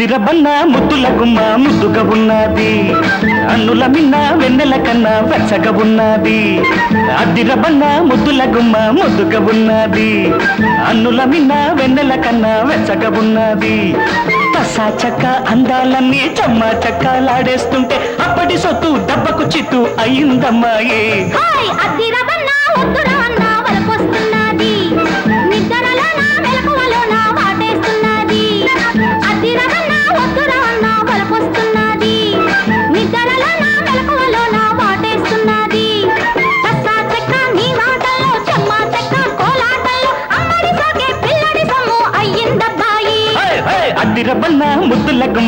అద్దిరబన్న ముద్దుల గుమ్మ ముద్దుగా ఉన్నది. అన్నుల మిన్న వెన్నెల కన్నా వెచ్చగా ఉన్నది. అదిరబన్న ముద్దుల గుమ్మ ముద్దుగా ఉన్నది. అన్నుల మిన్న వెన్నెల కన్నా వెచ్చగా ఉన్నది. తసా చక్క అందాలన్నీ చమ్మ చక్కలాడేస్తుంటే అప్పటి సొత్తు దెబ్బకు చిత్తు అయిందమ్మాయి. హాయ్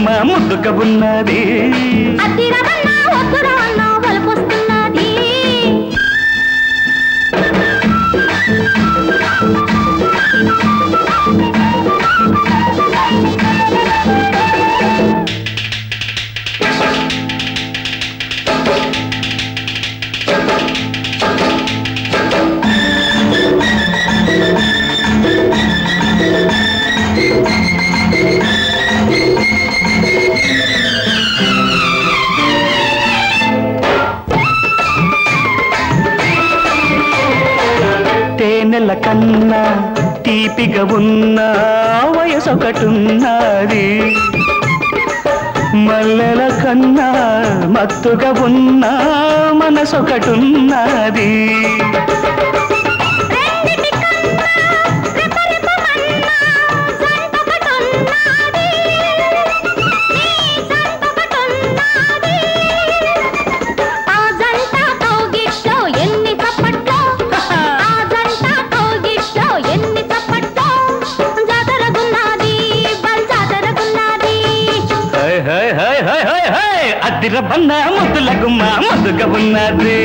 ముద్దుల గుమ్మ ముద్దుగా ఉన్నది తేనెల కన్నా తీపిగా ఉన్న వయసొకటున్నది. మల్లెల కన్నా మత్తుగా ఉన్న మనసొకటున్నది. అదిర అద్దిరబన్న ముద్దుల గుమ్మ ముద్దుగా ఉన్నది.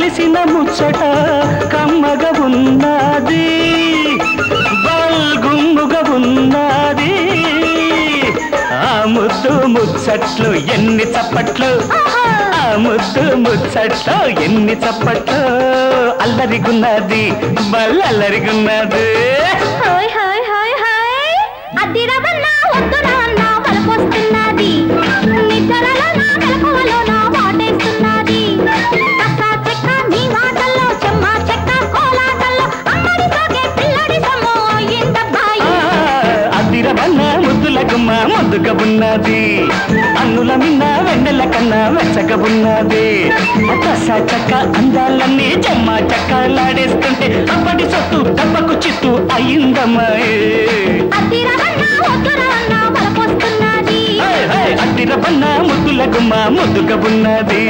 కలిసిన ముచ్చట కమ్మగా ఉన్నది. బల్గుమ్ముగా ఉన్నది. ఆ ముద్దు ముచ్చట్లు ఎన్ని చప్పట్లు! ఆ ముద్దు ముచ్చట్లు ఎన్ని చప్పట్లు? అల్లరిగున్నది బల్లల్లరిగున్నది. Hi hi hi hi. అద్దిరవన్నా వద్దురా అన్నా ఉన్నది. అన్నుల మిన్న వెన్నెల కన్నా వెచ్చగా ఉన్నది. కస చక్క అందాలన్నీ చెమ్మ చక్కలాడేస్తుంటే అప్పటి సొత్తు దెబ్బకు చిత్తు అయిందమ్మాయి అదిరబన్న ముద్దుల గుమ్మ ముద్దుగా ఉన్నది.